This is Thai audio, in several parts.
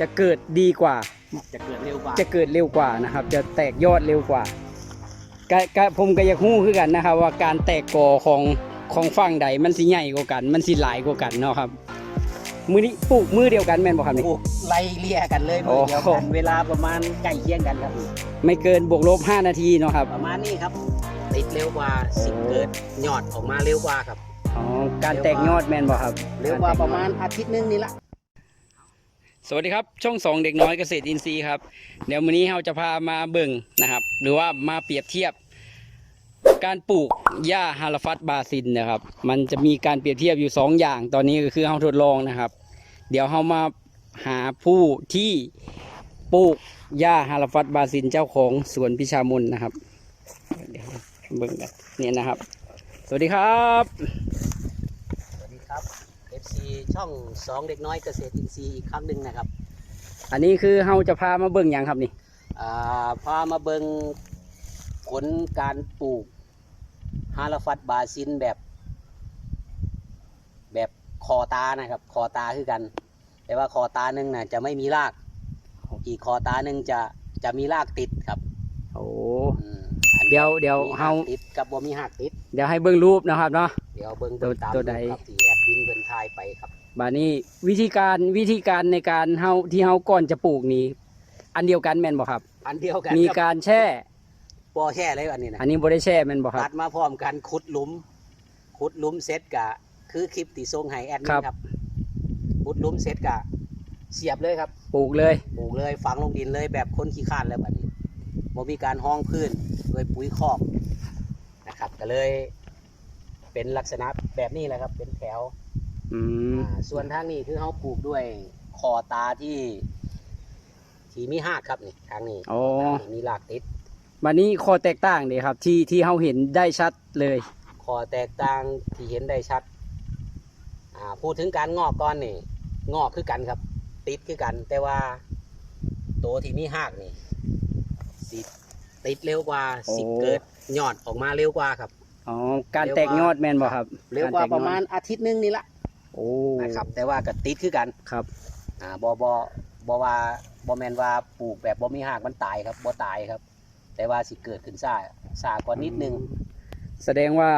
จะเกิดดีกว่า จะเกิดเร็วกว่า จะเกิดเร็วกว่านะครับ จะแตกยอดเร็วกว่าก็ก็ผมก็อยากฮู้คือกันนะครับ ว่าการแตกกอของของฝั่งใดมันสิใหญ่กว่ากัน มันสิหลายกว่ากันเนาะครับ มือนี้ปลูกมือเดียวกันแม่นบ่ครับนี่ปลูกไล่เลี่ยกันเลยมือเดียวโอ้กัน เวลาประมาณใกล้เคียงกันครับ ไม่เกินบวกลบ5นาทีเนาะครับ ประมาณนี้ครับ ติดเร็วกว่าสิเกิดยอดออกมาเร็วกว่าครับ อ๋อ การแตกยอดแม่นบ่ครับ เร็วกว่าประมาณอาทิตย์หนึงนี่ละ สวัสดีครับ ช่องสองเด็กน้อยเกษตรอินทรีย์ครับ เดี๋ยววันนี้เราจะพามาเบิ่งนะครับ หรือว่ามาเปรียบเทียบ การปลูกหญ้าฮาลาฟัตบาซินนะครับ มันจะมีการเปรียบเทียบอยู่สองอย่าง ตอนนี้ก็คือเราทดลองนะครับ เดี๋ยวเรามาหาผู้ที่ปลูกหญ้าฮาลาฟัตบาซินเจ้าของสวนพิชามนนะครับเดี๋ยวเบิ่งกันเนี่ยนะครับ สวัสดีครับ สวัสดีครับ FC ช่องสองเด็กน้อยเกษตรอินทรีย์อีกครั้งหนึ่งนะครับอันนี้คือเราจะพามาเบิ่งอย่างครับนี่ อ่าพามาเบิงผลการปลูกฮาลาฟัดบาซินแบบ แบบคอตานะครับ คอตาคือกัน แต่ว่าคอตาหนึ่งน่ะจะไม่มีรากอีกคอตาหนึ่งจะจะมีรากติดครับโอ้อืมอันเดี๋ยวเดี๋ยวมีรกเฮาติดกับบ่มีหักติด เดี๋ยวให้เบิ่งรูปนะครับเนาะ เดี๋ยวเบิ่งตัวเบิ่งตามตัวใด รูปครับที่แอดมินเบิ่นทายไปครับ บานี้วิธีการวิธีการในการเฮาที่เฮาก่อนจะปลูกนี้ อันเดียวกันแม่นบ่ครับ อันเดียวกันมีครับการแช่บ่แค่เลยอันนี้นะอันนี้บ่ได้แช่แม่นบ่ครัตับดมาพร้อมกันขุดหลุมขุดหลุมเสร็จกะ คือคลิปที่ส่งให้แอดมิครันบครับขุดหลุมเสร็จกะ เสียบเลยครับ ปลูกเลยปลูกเลยฝังลงดินเลยแบบคนขี้ข้านแล้วแบบนี้บ่มีการห้องพื้นโดยปุ๋ยคอกนะครับ ก็เลย เป็นลักษณะแบบนี้แหละครับ เป็นแถว อืมอ่าส่วนทางนี้คือเขาปลูกด้วยคอตาที่ที่มีหากครับนี่ทางนี้โอ้ทางนี้มีรากติดบานี้ข้อแตกต่างเด้ครับ ที่ที่เฮาเห็นได้ชัดเลยคอแตกต่างที่เห็นได้ชัด อ่า พูดถึงการงอกก้อนนี่ งอกคือกันครับ ติดคือกัน แต่ว่าตัวที่มีหากนี่สิติดเร็วกว่าโอ้ สิเกิดยอดออกมาเร็วกว่าครับ อ๋อการแตกยอดแม่นบ่ครับเร็วกว่าประมาณอาทิตย์หนึงนี่ละ โอ้นะครับแต่ว่าก็ติดคือกันครับอ่าบอบอบอว่าบอแมนว่าปลูกแบบบอมีหากมันตายครับบอตายครับ แต่ว่าสิเกิดขึ้นซ่าซ่ากว่านิดนึงแสดงว่า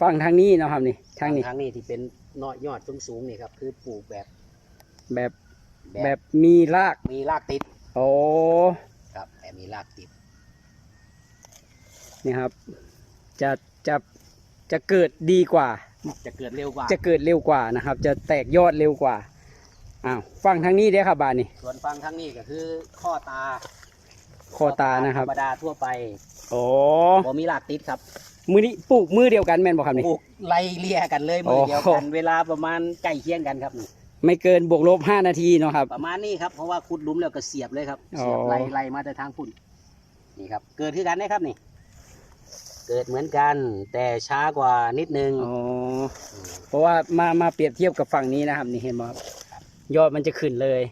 ฝั่งทางนี้เนาะครับนี่ทางนี้ทางนี้ที่เป็นนอยอดสูงๆนี่ครับคือปลูกแบบแบบแบแบบบมีรากมีรากติด โอ้ครับแบบมีรากติดนี่ครับ จะจะจะเกิดดีกว่า จะเกิดเร็วกว่าจะเกิดเร็วกว่านะครับ จะแตกยอดเร็วกว่าอ้าวฟังทางนี้เด้อครับบานนี่ส่วนฟังทางนี้ก็คือข้อตาข้อตานะครับธรรมดาทั่วไปโอ้บอมีรากติดครับ มือนี้ปลูกมือเดียวกันแม่นบ่ครับนี่ปลูกไล่เลี่ยกันเลยมือเดียวกันโอ้เวลาประมาณใกล้เคียงกันครับนี่ไม่เกินบวกลบ5นาทีเนาะครับประมาณนี้ครับเพราะว่าขุดหลุมแล้วก็เสียบเลยครับอ๋อเสียบไล่ไล่มาแต่ทางพุ่นนี่ครับ เกิดที่กันนะครับนี่ เกิดเหมือนกัน แต่ช้ากว่านิดนึง อ๋อ เพราะว่ามามาเปรียบเทียบกับฝั่งนี้นะครับ นี่เห็นไหมครับยอดมันจะขึ้นเลย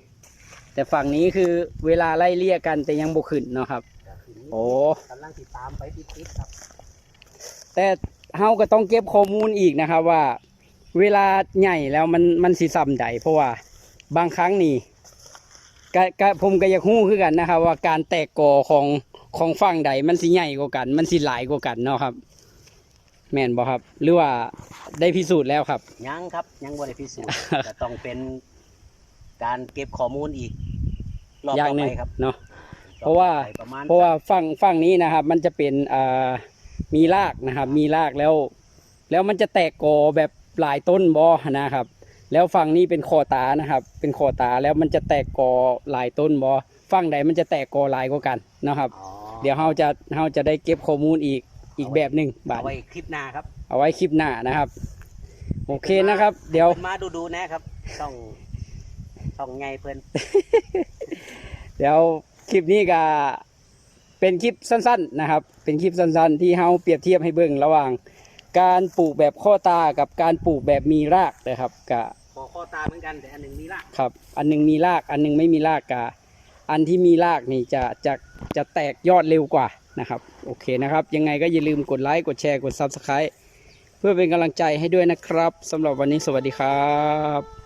แต่ฝั่งนี้คือเวลาไล่เลี่ยกันแต่ยังบ่ขึ้นเนาะครับ โอ้กำลังติดตามไปติดๆครับ แต่เฮาก็ต้องเก็บข้อมูลอีกนะครับว่า เวลาใหญ่แล้วมันมันสิซ้ำใดเพราะว่าบางครั้งนี่ก็ก็ผมก็อยากฮู้คือกันนะครับ ว่าการแตกกอของ ของฝั่งใดมันสิใหญ่กว่ากัน มันสิหลายกว่ากันเนาะครับ แม่นบ่ครับ หรือว่าได้พิสูจน์แล้วครับ ยังครับ ยังบ่ได้พิสูจน์จะต้องเป็นการเก็บข้อมูลอีกรอบอย่าต่งอหนึ่ไปงครับเนาะ เพราะว่าต่อไปประมาณเพราะว่าฝั่งฝั่งนี้นะครับ มันจะเป็นอ่ามีรากนะครับ มีรากแล้ว แล้วมันจะแตกกอแบบหลายต้นบอนะครับ แล้วฝั่งนี้เป็นคอตานะครับ เป็นคอตาแล้วมันจะแตกกอหลายต้นบอฝั่งใดมันจะแตกกอหลายกว่ากันนะครับ อ๋อ เดี๋ยวเราจะเราจะได้เก็บข้อมูลอีกอีกแบบหนึ่งบาทเอาไว้คลิปหน้าครับ เอาไว้คลิปหน้านะครับ โอเคนะครับ เดี๋ยวพิ่นมาดูดูๆนะครับช่องช่องไงเพิ่นเดี๋ยวคลิปนี้ก็เป็นคลิปสั้น ๆนะครับ เป็นคลิปสั้น ๆ ที่เราเปรียบเทียบให้เบิ่งระหว่าง การปลูกแบบข้อตากับการปลูกแบบมีรากนะครับกะขอข้อตาเหมือนกันแต่อันหนึ่งมีรากครับ อันหนึงมีรากอันหนึงไม่มีรากกะอันที่มีรากนี่จะจะ จะแตกยอดเร็วกว่านะครับโอเคนะครับ ยังไงก็อย่าลืมกดไลค์กดแชร์กด Subscribe เพื่อเป็นกำลังใจให้ด้วยนะครับสำหรับวันนี้สวัสดีครับ